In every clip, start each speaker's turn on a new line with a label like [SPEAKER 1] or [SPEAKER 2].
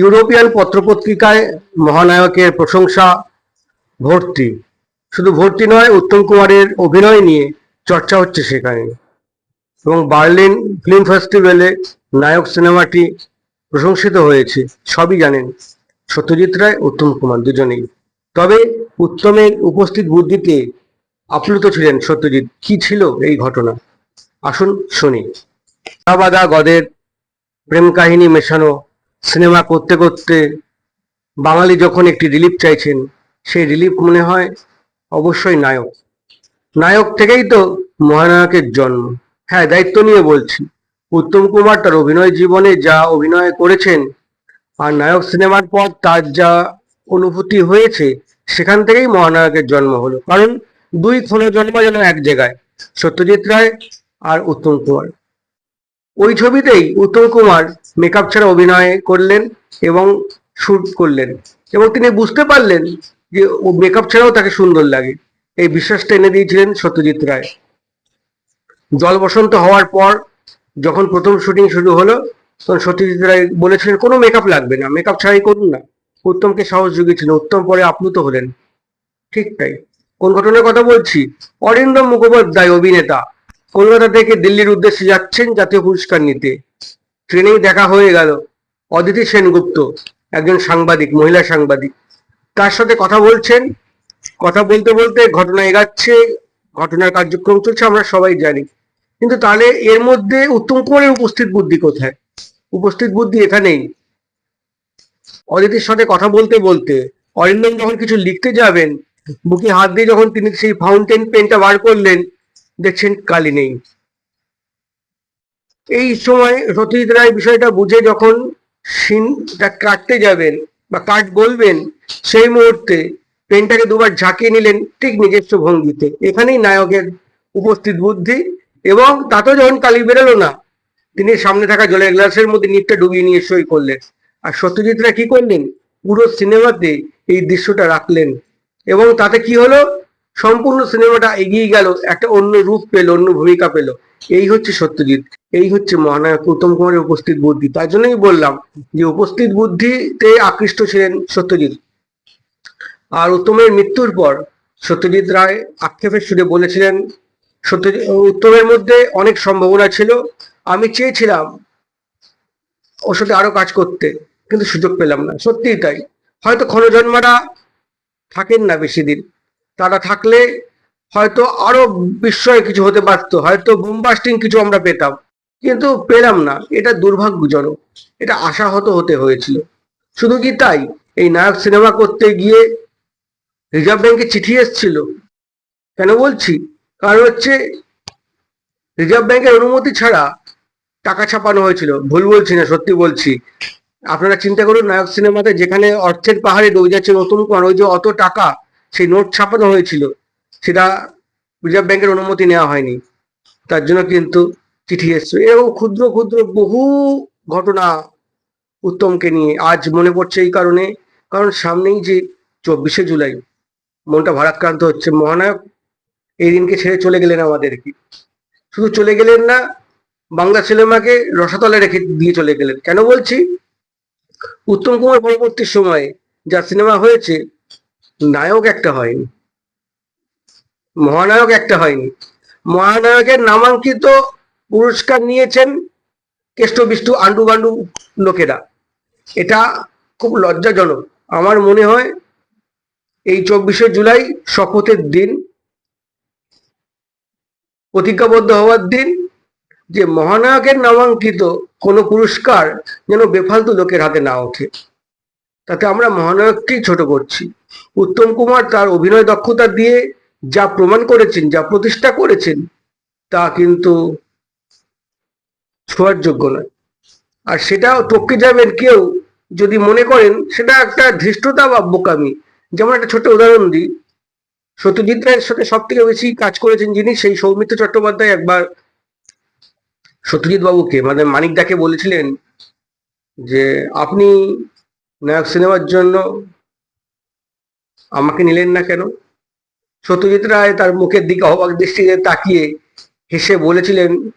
[SPEAKER 1] European পত্রপত্রিকায় মহানায়কের প্রশংসা, ভর্তি। শুধু ভর্তি নয়, উত্তম কুমারের অভিনয় নিয়ে চর্চা হচ্ছে সেখানে। এবং বার্লিন ফিল্ম ফেস্টিভ্যালে নায়ক সিনেমাটি প্রশংসিত হয়েছে, সবই জানেন সত্যজিৎ রায়, উত্তম কুমার দুজনেই। তবে উত্তমের উপস্থিত বুদ্ধিতে আপ্লুত ছিলেন সত্যজিৎ। কি ছিল এই ঘটনা? আসুন শুনি। গদের প্রেম কাহিনী মেশানো সিনেমা করতে করতে বাঙালি যখন একটি রিলিফ চাইছেন, সেই রিলিফ মনে হয় অবশ্যই নায়ক। নায়ক থেকেই তো মহানায়কের জন্ম। হ্যাঁ দায়িত্ব নিয়ে বলছি। উত্তম কুমার তার অভিনয় জীবনে যা অভিনয় করেছেন আর নায়ক সিনেমার পর তার যা অনুভূতি হয়েছে, সেখান থেকেই মহানায়কের জন্ম হলো। কারণ দুই খুনের জন্ম যেন এক জায়গায়, সত্যজিৎ রায় আর উত্তম কুমার। ওই ছবিতেই উত্তম কুমার মেকআপ ছাড়া অভিনয় করলেন এবং শুট করলেন এবং তিনি বুঝতে পারলেন যে ও মেকআপ ছাড়াও তাকে সুন্দর লাগে। এই বিশ্বাসটা এনে দিয়েছিলেন সত্যজিৎ রায়। জল বসন্ত হওয়ার পর যখন প্রথম শুটিং শুরু হলো, তখন সত্যজিৎ রায় বলেছিলেন, কোনো মেকআপ লাগবে না মেকআপ ছাড়াই করুন না। উত্তমকে সাহস জুগিয়েছিলেন, উত্তম পরে আপ্লুত হলেন। ঠিক তাই। কোন ঘটনার কথা বলছি? অরিন্দম মুখোপাধ্যায়, অভিনেতা। কলকাতা থেকে দিল্লির উদ্দেশ্যে যাচ্ছেন জাতীয় পুরস্কার নিতে। ট্রেনেই দেখা হয়ে গেল অদিতি সেনগুপ্ত, একজন সাংবাদিক, মহিলা সাংবাদিক। তার সাথে কথা বলছেন। কথা বলতে বলতে ঘটনা এগাচ্ছে, ঘটনার কার্যক্রম চলছে, আমরা সবাই জানি। কিন্তু তাহলে এর মধ্যে উত্তম কুমারের উপস্থিত বুদ্ধি কোথায়? উপস্থিত বুদ্ধি এখানেই। অদিতির সাথে কথা বলতে বলতে অরিন্দম যখন কিছু লিখতে যাবেন, বুকে হাত দিয়ে যখন তিনি সেই ফাউন্টেন পেনটা বার করলেন দেখছেন কালি নেই। এই সময় সত্যজিৎ রায় বিষয়টা বুঝে যখন সিনটা কাটতে যাবেন বা কাট বলবেন সেই মুহূর্তে পেনটাকে দুবার ঝাঁকিয়ে নিলেন ঠিক নিজস্ব ভঙ্গিতে। এখানেই নায়কের উপস্থিত বুদ্ধি এবং তাতেও যখন কালি বেরোলো না, তিনি সামনে থাকা জলের গ্লাসের মধ্যে নিটটা ডুবিয়ে নিয়ে সই করলেন। আর সত্যজিৎ রায় কি করলেন? পুরো সিনেমাতে এই দৃশ্যটা রাখলেন। এবং তাতে কি হলো? সম্পূর্ণ সিনেমাটা এগিয়ে গেল, একটা অন্য রূপ পেল, অন্য ভূমিকা পেল। এই হচ্ছে সত্যজিৎ, এই হচ্ছে মহানায়ক উত্তম কুমারের উপস্থিত বুদ্ধি। তার জন্যই বললাম যে উপস্থিত বুদ্ধিতে আকৃষ্ট ছিলেন সত্যজিৎ। আর উত্তমের মৃত্যুর পর সত্যজিৎ রায় আক্ষেপের সুরে বলেছিলেন, সত্যজিৎ, উত্তমের মধ্যে অনেক সম্ভাবনা ছিল, আমি চেয়েছিলাম ওর সাথে আরও কাজ করতে, কিন্তু সুযোগ পেলাম না। সত্যিই তাই। হয়তো ক্ষণজন্মারা থাকেন না বেশি দিন তারা থাকলে হয়তো আরও বিস্ময় কিছু হতে পারতো হয়তো বোমবাস্টিং কিছু আমরা পেতাম। কিন্তু পেলাম না, এটা দুর্ভাগ্যজনক, এটা আশাহত হতে হয়েছিল। শুধু কি তাই? এই নায়ক সিনেমা করতে গিয়ে রিজার্ভ ব্যাংকে চিঠি এসেছিল। কেন বলছি? কারণ হচ্ছে রিজার্ভ ব্যাংকের অনুমতি ছাড়া টাকা ছাপানো হয়েছিল। ভুল বলছি না, সত্যি বলছি। আপনারা চিন্তা করুন, নায়ক সিনেমাতে যেখানে অর্থের পাহাড়ে ডুবে যাচ্ছে নতুন কোন ওই যে অত টাকা সেই নোট ছাপানো হয়েছিল, সেটা রিজার্ভ ব্যাংকের অনুমতি নেওয়া হয়নি। তার জন্য কিন্তু চিঠি এসছে এরকম ক্ষুদ্র ক্ষুদ্র বহু ঘটনা উত্তমকে নিয়ে আজ মনে পড়ছে এই কারণে। কারণ সামনেই যে চব্বিশে জুলাই, মনটা ভারাক্রান্ত হচ্ছে। মহানায়ক এই দিনকে ছেড়ে চলে গেলেন আমাদেরকে। শুধু চলে গেলেন না, বাংলা সিনেমাকে রসাতলে রেখে দিয়ে চলে গেলেন। কেন বলছি? উত্তম কুমার পরবর্তী সময়ে যা সিনেমা হয়েছে নায়ক একটা হয়নি। মহানায়ক একটা হয়নি। মহানায়কের নামাঙ্কিত পুরস্কার নিয়েছেন কেষ্ট বিষ্টু আন্ডু বান্ডু লোকেরা। এটা খুব লজ্জাজনক। আমার মনে হয় এই চব্বিশে জুলাই শপথের দিন, প্রতিজ্ঞাবদ্ধ হওয়ার দিন, যে মহানায়কের নামাঙ্কিত কোনো পুরস্কার যেন বেফালতু লোকের হাতে না ওঠে। তাতে আমরা মহানায়ককেই ছোট করছি। উত্তম কুমার তার অভিনয় দক্ষতা দিয়ে যা প্রমাণ করেছেন, যা প্রতিষ্ঠা করেছেন, তা কিন্তু ছোঁয়ার যোগ্য নয়। আর সেটা টপকে যাবেন কেউ যদি মনে করেন, সেটা একটা ধৃষ্টতা বা বোকামি। যেমন একটা ছোট উদাহরণ দিই। সত্যজিৎ রায়ের সাথে সব থেকে বেশি কাজ করেছেন যিনি, সেই সৌমিত্র চট্টোপাধ্যায় একবার সত্যজিৎ বাবুকে মানে মানিক দাকে বলেছিলেন যে, আপনি নায়ক সিনেমার জন্য আমাকে নিলেন না কেন? সত্যজিৎ রায় তার মুখের দিকে অবাক দৃষ্টিতে তাকিয়ে হেসে বলেছিলেন,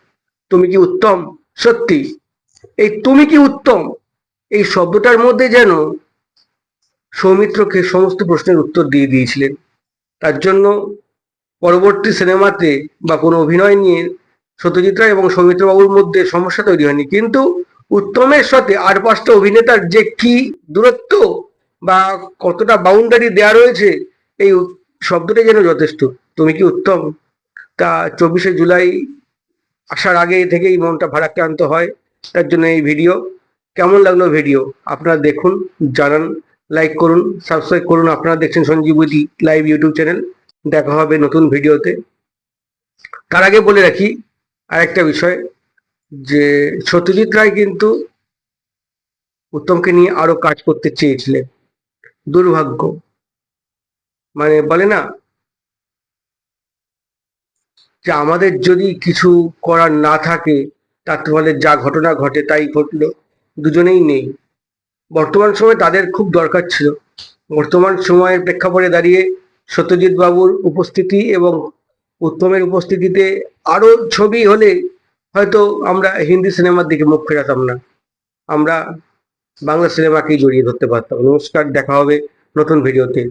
[SPEAKER 1] তুমি কি উত্তম? সত্যি। এই তুমি কি উত্তম? এই শব্দটার মধ্যে যেন সৌমিত্রকে সমস্ত প্রশ্নের উত্তর দিয়ে দিয়েছিলেন। তার জন্য পরবর্তী সিনেমাতে বা কোনো অভিনয় নিয়ে সত্যজিৎ রায় এবং সৌমিত্র বাবুর মধ্যে সমস্যা তৈরি হয়নি। কিন্তু উত্তমের সাথে আর পাঁচটা অভিনেতার যে কি দূরত্ব বা কতটা বাউন্ডারি দেয়া রয়েছে, এই শব্দটাই যেন যথেষ্ট। তুমি কি উত্তম? তা চব্বিশে জুলাই আসার আগে থেকেই মনটা ভারাক্রান্ত হয়, তার জন্য এই ভিডিও কেমন লাগল ভিডিও আপনারা দেখুন, জানান লাইক করুন সাবস্ক্রাইব করুন। আপনারা দেখছেন সঞ্জীবতী লাইভ ইউটিউব চ্যানেল। দেখা হবে নতুন ভিডিওতে। তার আগে বলে রাখি, আরেকটা বিষয়, যে সত্যজিৎ রায় কিন্তু উত্তমকে নিয়ে আরও কাজ করতে চেয়েছিলেন। দুর্ভাগ্য। মানে বলে না? যে আমাদের যদি কিছু করার না থাকে, তার ফলে যা ঘটনা ঘটে তাই ঘটলো। দুজনেই নেই। বর্তমান সময়ে তাদের খুব দরকার ছিল। বর্তমান সময়ের প্রেক্ষাপটে দাঁড়িয়ে সত্যজিৎ বাবুর উপস্থিতি এবং উত্তমের উপস্থিতিতে আরও ছবি হলে হয়তো আমরা হিন্দি সিনেমার দিকে মুখ ফেরাতাম না। আমরা বাংলা সিনেমাকেই জড়িয়ে ধরতে পারতাম। নমস্কার দেখা হবে নতুন ভিডিওতে